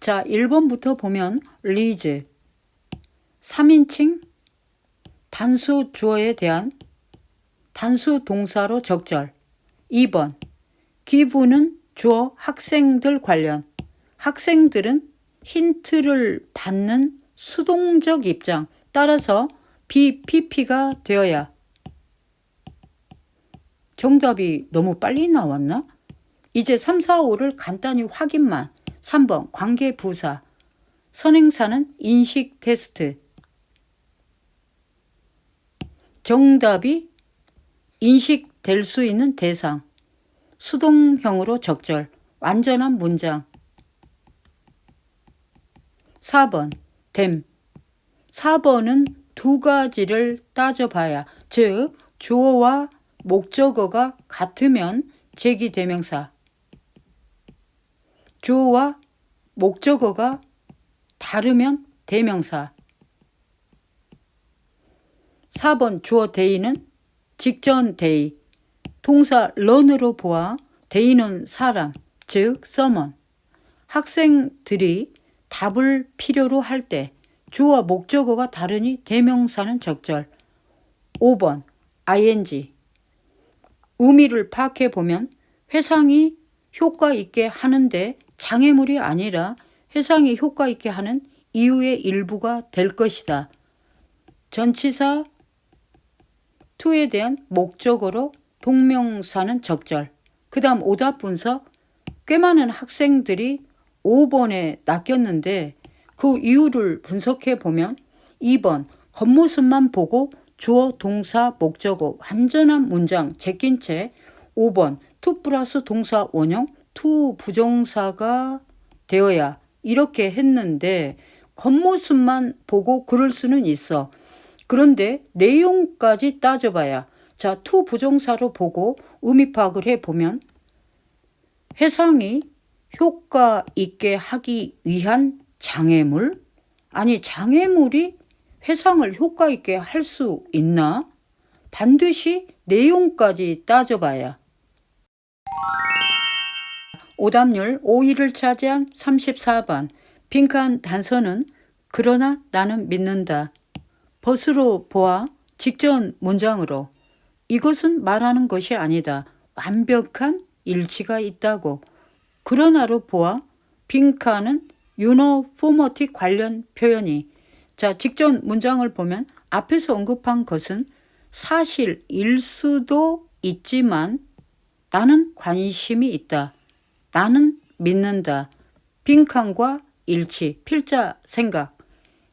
자, 1번부터 보면 리즈 3인칭 단수 주어에 대한 단수 동사로 적절. 2번 기부는 주어 학생들 관련. 학생들은 힌트를 받는 수동적 입장. 따라서 BPP가 되어야. 정답이 너무 빨리 나왔나? 이제 3, 4, 5를 간단히 확인만. 3번 관계 부사. 선행사는 인식 테스트. 정답이 인식될 수 있는 대상. 수동형으로 적절. 완전한 문장. 4번 댐. 4번은 두 가지를 따져봐야 즉 주어와 목적어가 같으면 제기대명사. 주어와 목적어가 다르면 대명사. 4번 주어 대의는 직전 대의. 동사 런으로 보아 대의는 사람, 즉 서먼. 학생들이 답을 필요로 할 때 주어 목적어가 다르니 대명사는 적절. 5번 ing 의미를 파악해 보면 회상이 효과 있게 하는데 장애물이 아니라 회상이 효과 있게 하는 이유의 일부가 될 것이다. 전치사 to에 대한 목적어로 동명사는 적절. 그 다음 오답 분석. 꽤 많은 학생들이 5번에 낚였는데 그 이유를 분석해 보면 2번 겉모습만 보고 주어 동사 목적어 완전한 문장 제낀 채 5번 투 플러스 동사 원형 투 부정사가 되어야 이렇게 했는데 겉모습만 보고 그럴 수는 있어. 그런데 내용까지 따져봐야 자, 투 부정사로 보고 의미 파악을 해보면 회상이 효과 있게 하기 위한 장애물? 아니, 장애물이 회상을 효과 있게 할 수 있나? 반드시 내용까지 따져봐야. 오답률 5위를 차지한 34번. 빈칸 단서는 그러나 나는 믿는다. 벗으로 보아 직전 문장으로 이것은 말하는 것이 아니다. 완벽한 일치가 있다고. 그러나로 보아 빈칸은 유노포머틱 관련 표현이 자 직전 문장을 보면 앞에서 언급한 것은 사실일 수도 있지만 나는 관심이 있다. 나는 믿는다. 빈칸과 일치, 필자 생각.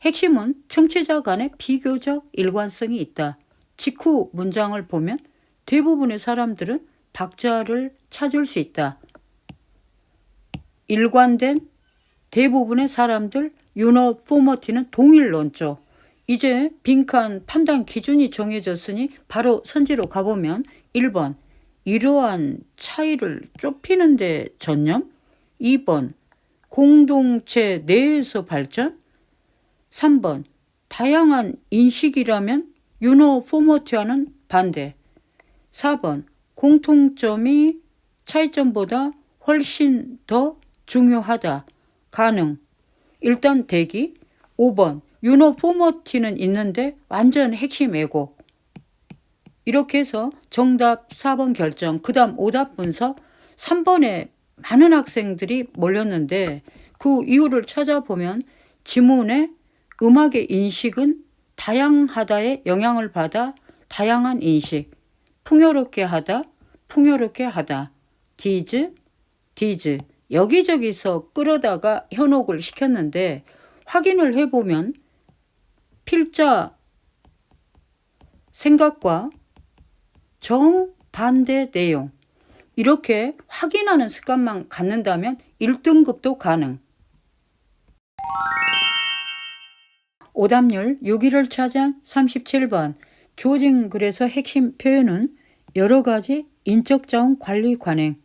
핵심은 청취자 간의 비교적 일관성이 있다. 직후 문장을 보면 대부분의 사람들은 박자를 찾을 수 있다. 일관된 대부분의 사람들 유너 포머티는 동일론조. 이제 빈칸 판단 기준이 정해졌으니 바로 선지로 가보면 1번 이러한 차이를 좁히는데 전념 2번 공동체 내에서 발전 3번 다양한 인식이라면 유노 포머티와는 반대 4번 공통점이 차이점보다 훨씬 더 중요하다. 가능. 일단 대기. 5번 유노 포머티는 있는데 완전 핵심 왜곡. 이렇게 해서 정답 4번 결정. 그 다음 오답 분석. 3번에 많은 학생들이 몰렸는데 그 이유를 찾아보면 지문에 음악의 인식은 다양하다의 영향을 받아 다양한 인식, 풍요롭게 하다, 풍요롭게 하다, 디즈, 디즈, 여기저기서 끌어다가 현혹을 시켰는데 확인을 해보면 필자 생각과 정반대 내용 이렇게 확인하는 습관만 갖는다면 1등급도 가능. 오답률 6위를 차지한 37번 주어진 글에서 핵심 표현은 여러 가지 인적 자원 관리 관행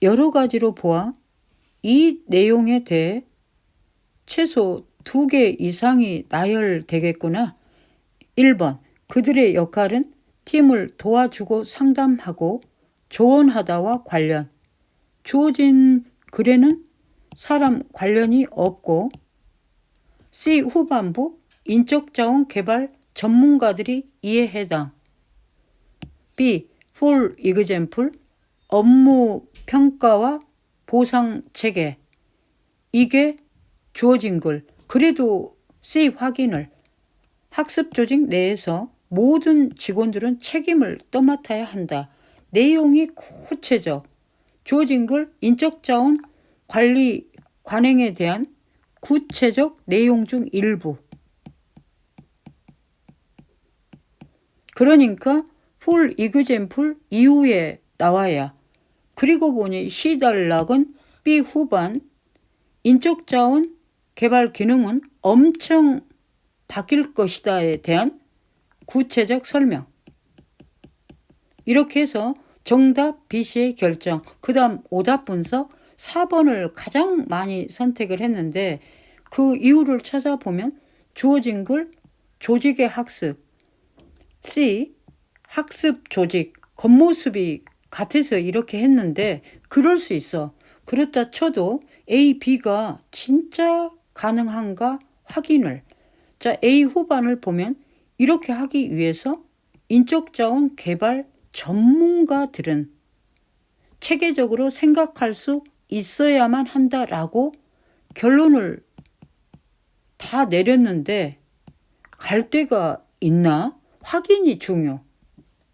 여러 가지로 보아 이 내용에 대해 최소 두 개 이상이 나열되겠구나. 1번 그들의 역할은 팀을 도와주고 상담하고 조언하다와 관련 주어진 글에는 사람 관련이 없고 C. 후반부 인적 자원 개발 전문가들이 이에 해당 B. for example 업무 평가와 보상 체계 이게 주어진 글 그래도 C 확인을 학습 조직 내에서 모든 직원들은 책임을 떠맡아야 한다. 내용이 구체적. 주어진 글 인적 자원 관리 관행에 대한 구체적 내용 중 일부. 그러니까 for example 이후에 나와야 그리고 보니 시달락은 B 후반 인적 자원 개발 기능은 엄청 바뀔 것이다에 대한 구체적 설명. 이렇게 해서 정답 B씨의 결정, 그 다음 오답 분석 4번을 가장 많이 선택을 했는데 그 이유를 찾아보면 주어진 글 조직의 학습, C 학습 조직 겉모습이 같아서 이렇게 했는데 그럴 수 있어. 그렇다 쳐도 A, B가 진짜 가능한가 확인을. 자, A 후반을 보면 이렇게 하기 위해서 인적 자원 개발 전문가들은 체계적으로 생각할 수 있어야만 한다라고 결론을 다 내렸는데 갈 데가 있나? 확인이 중요.